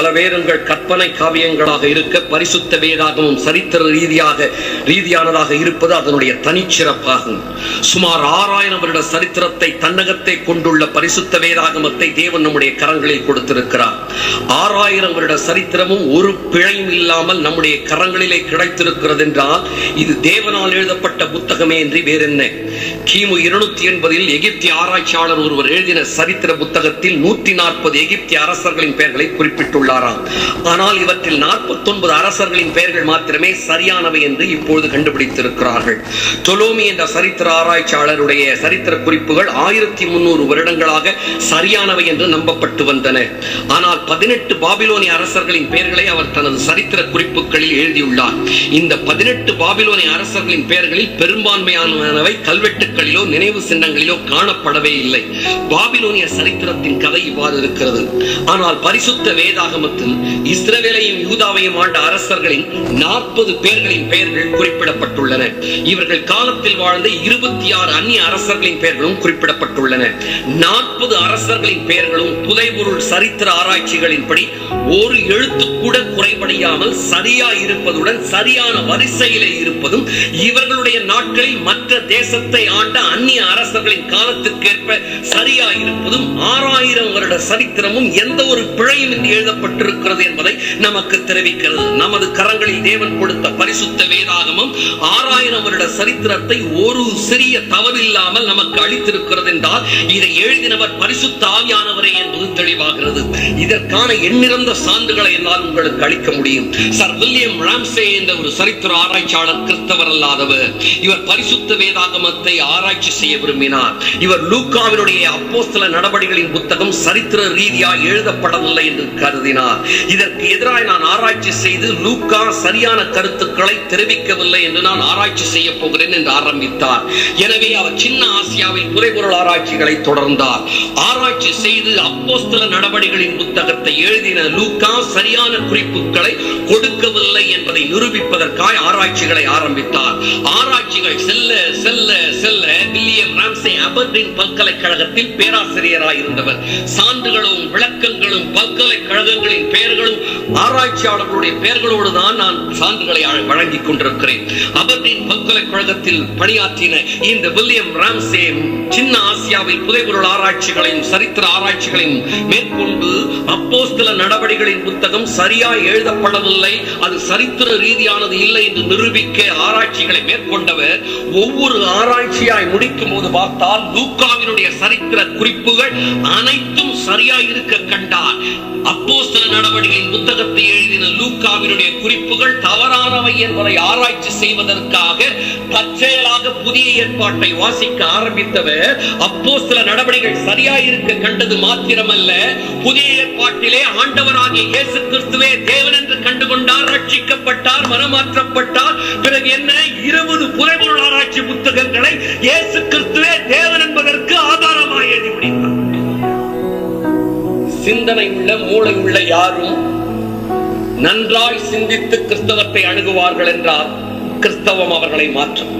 பல வேதங்கள் கற்பனை காவியங்களாக இருக்க பரிசுத்த வேதாகமும் சரித்திர ரீதியாக ரீதியானதாக இருப்பது அதனுடைய தனிச்சிறப்பாகும். சுமார் ஆறாயிரம் வருட சரித்திரத்தை தன்னகத்தை கொண்டுள்ள பரிசுத்த வேதாகமத்தை தேவன் நம்முடைய கரங்களில் கொடுத்திருக்கிறார். ஆறாயிரம் வருட சரித்திரமும் ஒரு பிழையும் இல்லாமல் நம்முடைய கரங்களிலே கிடைத்திருக்கிறது என்றால் இது தேவனால் எழுதப்பட்ட புத்தகமே என்று வேறென்ன. கிமு இருநூத்தி எண்பதில் எகிப்திய ஆராய்ச்சியாளர் ஒருவர் எழுதின சரித்திர புத்தகத்தில் நூத்தி நாற்பது எகிப்திய அரசர்களின் பெயர்களை குறிப்பிட்டுள்ளார். உள்ளாராம் ஆனால் இவற்றில் 49 அரசர்களின் பெயர்கள் மாத்திரமே சரியானவை என்று இப்பொழுது கண்டுபிடித்திருக்கிறார்கள். தொலோமி என்ற சரித்திர ஆராய்ச்சியாளருடைய சரித்திர குறிப்புகள் ஆயிரத்தி முன்னூறு வருடங்களாக சரியானவை என்று நம்பப்பட்டு வந்தன. ஆனால் பதினெட்டு பாபிலோனிய அரசர்களின் பெயர்களை அவர் தனது சரித்திர குறிப்புகளில் எழுதியுள்ளார். இந்த பதினெட்டு பாபிலோனிய அரசர்களின் பெயர்களில் பெரும்பான்மையானவை கல்வெட்டுகளிலோ நினைவு சின்னங்களிலோ காணப்படவே இல்லை. பாபிலோனிய சரித்திரத்தின் கதை இவ்வாறு இருக்கிறது. ஆனால் பரிசுத்த வேதாகமத்தில் இஸ்ரவேலையும் யூதாவையும் ஆண்ட அரசர்களின் நாற்பது பேர்களின் பெயர்கள் குறிப்பிடப்பட்டுள்ளன. இவர்கள் காலத்தில் வாழ்ந்த இருபத்தி ஆறு அந்நிய அரசர்களின் பெயர்களும் குறிப்பிடப்பட்டுள்ளன. நாற்பது அரசர்களின் பெயர்களும் புதைபொருள் சரித்திர ஆராய்ச்சிகளின்படி ஒரு எழுத்து கூட குறைபடியாமல் சரியா இருப்பதுடன் சரியான வரிசையிலே இருப்பதும் இவர்களுடைய நாட்களில் மற்ற தேசத்தை ஆண்ட அந்நிய அரசர்களின் காலத்திற்கேற்ப சரியா இருப்பதும் ஆறாயிரம் வருட சரித்திரமும் எந்த ஒரு பிழையும் இன்றி எழுதப்பட்டிருக்கிறது என்பதை நமக்கு தெரிவிக்கிறது நமது கரங்களில் தேவன் கொடுத்த பரிசுத்த வேதாகமம் ஆறாயிரம் வருட சரித்திரத்தை ஒரு சிறிய தவறு இல்லாமல் நமக்கு அளித்திருக்கிறது என்றால் இதை எழுதினவர் பரிசுத்த ஆவியானவரே என்பது தெளிவாகிறது. இதற்கான எண்ணிறந்த சான்றுகளை என்னால் உங்களுக்கு அளிக்க முடியும். சர் வில்லியம் ராம்சே என்ற ஒரு சரித்திர ஆராய்ச்சியாளர் கிறிஸ்தவர் அல்லாதவர் இவர் பரிசுத்த வேதாகமத்தை ஆராய்ச்சி செய்ய விரும்பினார். இவர் லூக்காவினுடைய அப்போஸ்தல நடவடிக்கைகளின் புத்தகம் சரித்திர ரீதியாக எழுதப்படவில்லை என்று கருதினார். இதற்கு எதிராக நான் ஆராய்ச்சி செய்து லூக்கா சரியான கருத்துக்களை தெரிவிக்கவில்லை என்று நான் ஆராய்ச்சி செய்ய போகிறேன் என்று ஆரம்பித்தார். எனவே அவர் சின்ன ஆசியாவில் புதைபொருள் ஆராய்ச்சிகளை தொடர்ந்தார். ஆராய்ச்சி செய்து அப்போஸ்தல நடவடிக்கைகளின் புத்தகத்தை எழுதின லூக்கா சரியான குறிப்புகளை கொடுக்கவில்லை என்பதை நிரூபிப்பதற்காக ஆராய்ச்சிகளை ஆரம்பித்தார். ஆராய்ச்சிகள் செல்ல செல்ல செல்ல வில்லியம் ராம்சே அபர்டின் பல்கலைக்கழகத்தில் பேராசிரியராய் இருந்தவர். சான்றுகளும் விளக்கங்களும் பல்கலைக்கழகங்களின் பெயர்களும் ஆராய்ச்சியாளர்களுடைய பெயர்களோடு தான் நான் சான்றுகளை வழங்கிக் கொண்டிருக்கிறேன். அபர்டீன் பல்கலைக்கழகத்தில் பணியாற்றின இந்த வில்லியம் ராம்சே சின்ன ஆசியாவில் புதைபொருள் ஆராய்ச்சிகளையும் சரித்திர ஆராய்ச்சிகளையும் மேற்கொண்டு அப்போஸ்தல நடவடிக்கைகளின் புத்தகம் சரியா எழுதப்படவில்லை. அது சரித்திர ரீதியானது இல்லை என்று நிரூபிக்க ஆராய்ச்சிகளை மேற்கொண்டவர் ஒவ்வொரு ஆராய்ச்சியாய் முடிக்கும் போது பார்த்தால் லூக்காவினுடைய சரித்திர குறிப்புகள் அனைத்தும் சரியா இருக்க கண்டார். சில நடவடிக்கையின் புத்தகத்தை எழுதின லூக்காவினுடைய குறிப்புகள் தவறானவை என்பதை ஆராய்ச்சி செய்வதற்காக தற்செயலாக புதிய ஏற்பாட்டை வாசிக்க ஆரம்பித்தவர். அப்போ சில நடவடிக்கைகள் சரியா இருக்க கண்டது மாத்திரமல்ல புதிய ஏற்பாட்டிலே ஆண்டவராகிய இயேசு கிறிஸ்துவே தேவன் என்று கண்டுகொண்டார் ரட்சிக்கப்பட்டார் மனமாற்றப்பட்டார். பிறகு என்ன? இருபது புதைபொருள் ஆராய்ச்சி புத்தகங்களை இயேசு கிறிஸ்துவே தேவன் சிந்தனை உள்ள மூளை உள்ள யாரும் நன்றாய் சிந்தித்து கிறிஸ்தவத்தை அணுகுவார்கள் என்றால் கிறிஸ்தவம் அவர்களை மாற்றும்.